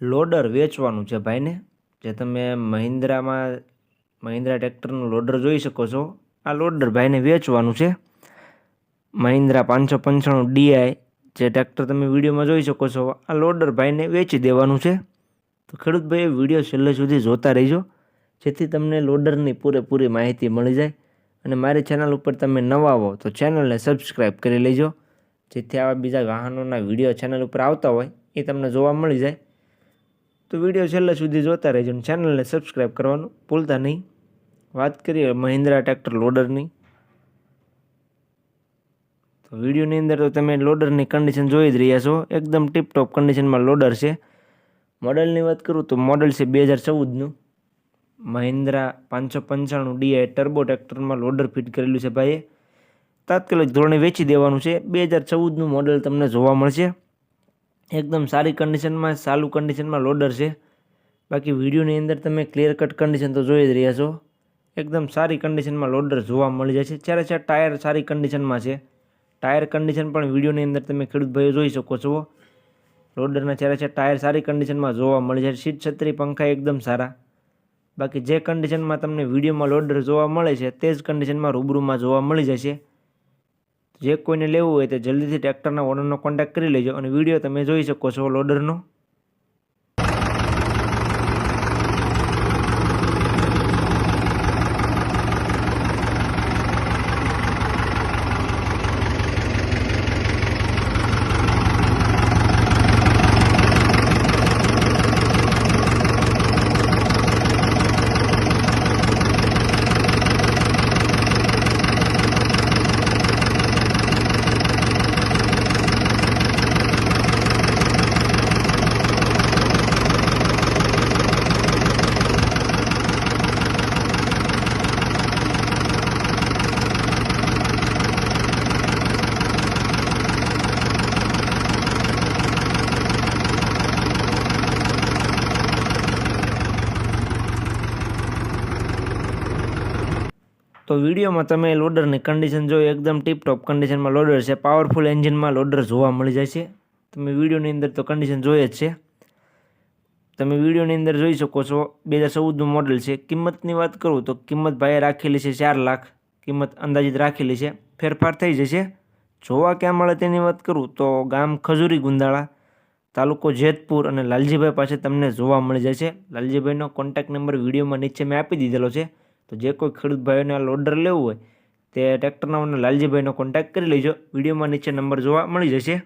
Loader વેચવાનું છે ભાઈને. જે તમે મહિન્દ્રામાં, મહિન્દ્રા ટ્રેક્ટરનું લોડર જોઈ શકો છો. આ લોડર ભાઈને વેચવાનું છે. મહિન્દ્રા પાંચસો પંચાણું ડીઆઈ જે ટ્રેક્ટર તમે વિડીયોમાં જોઈ શકો છો, આ લોડર ભાઈને વેચી દેવાનું છે. તો ખેડૂત ભાઈ વીડિયો છેલ્લે સુધી જોતા રહેજો, જેથી તમને લોડરની પૂરેપૂરી માહિતી મળી જાય. અને મારી ચેનલ ઉપર તમે નવા હો, તો ચેનલને સબસ્ક્રાઈબ કરી લેજો, જેથી આવા બીજા વાહનોના વીડિયો ચેનલ ઉપર આવતા હોય, એ તમને જોવા મળી જાય. તો વીડિયો છેલ્લે સુધી જોતા રહેજો અને ચેનલને સબસ્ક્રાઈબ કરવાનું ભૂલતા નહીં. વાત કરીએ મહિન્દ્રા ટ્રેક્ટર લોડરની તો વિડીયોની અંદર તો તમે લોડરની કન્ડિશન જોઈ જ રહ્યા છો. એકદમ ટીપટોપ કન્ડિશનમાં લોડર છે. મોડલની વાત કરું તો મોડલ છે બે હજાર ચૌદનું. મહિન્દ્રા પાંચસો પંચાણું ડીઆઈ ટર્બો ટ્રેક્ટરમાં લોડર ફિટ કરેલું છે ભાઈએ. તાત્કાલિક ધોરણે વેચી દેવાનું છે. બે હજાર ચૌદનું મોડલ તમને જોવા મળશે. એકદમ સારી કન્ડિશનમાં સારું કન્ડિશનમાં લોડર છે. બાકી વિડીયોની અંદર તમે ક્લિયર કટ કન્ડિશન તો જોઈ જ રહ્યા છો. એકદમ સારી કન્ડિશનમાં લોડર જોવા મળી જાય છે. જ્યારે છે ટાયર સારી કન્ડિશનમાં છે. ટાયર કન્ડિશન પણ વિડીયોની અંદર તમે ખેડૂત ભાઈઓ જોઈ શકો છો. લોડરના જ્યારે છે ટાયર સારી કન્ડિશનમાં જોવા મળી જાય સીટ છત્રી, પંખા એકદમ સારા. બાકી જે કન્ડિશનમાં તમને વિડીયોમાં લોડર જોવા મળે છે, તે જ કન્ડિશનમાં રૂબરૂમાં જોવા મળી જશે જે કોઈને લેવું હોય તે જલ્દીથી ટ્રેક્ટરના ઓનરનો કોન્ટેક્ટ કરી લેજો અને વીડિયો તમે જોઈ શકો છો લોડરનો તો વિડીયોમાં તમે લોડરની કન્ડિશન જો એકદમ ટીપટોપ કન્ડિશનમાં લોડર છે પાવરફુલ એન્જિનમાં લોડર જોવા મળી જાય છે. તમે વિડીયોની અંદર તો કન્ડિશન જોઈએ જ છે. તમે વિડીયોની અંદર જોઈ શકો છો, બે હજાર ચૌદનું મોડલ છે. કિંમતની વાત કરું તો કિંમત ભાઈએ રાખેલી છે ચાર લાખ. કિંમત અંદાજિત રાખેલી છે. ફેરફાર થઈ જશે. જોવા ક્યાં મળે તેની વાત કરું તો ગામ ખજૂરી ગુંદાળા, તાલુકો જેતપુર અને લાલજીભાઈ પાસે તમને જોવા મળી જશે લાલજીભાઈનો કોન્ટેક્ટ નંબર વિડીયોમાં નીચે મેં આપી દીધેલો છે. તો જે કોઈ ખેડૂત ભાઈઓને આ લોડર લેવું હોય, તે ટ્રેક્ટરના લાલજીભાઈનો કોન્ટેક્ટ કરી લેજો. વિડીયોમાં નીચે નંબર જોવા મળી જશે.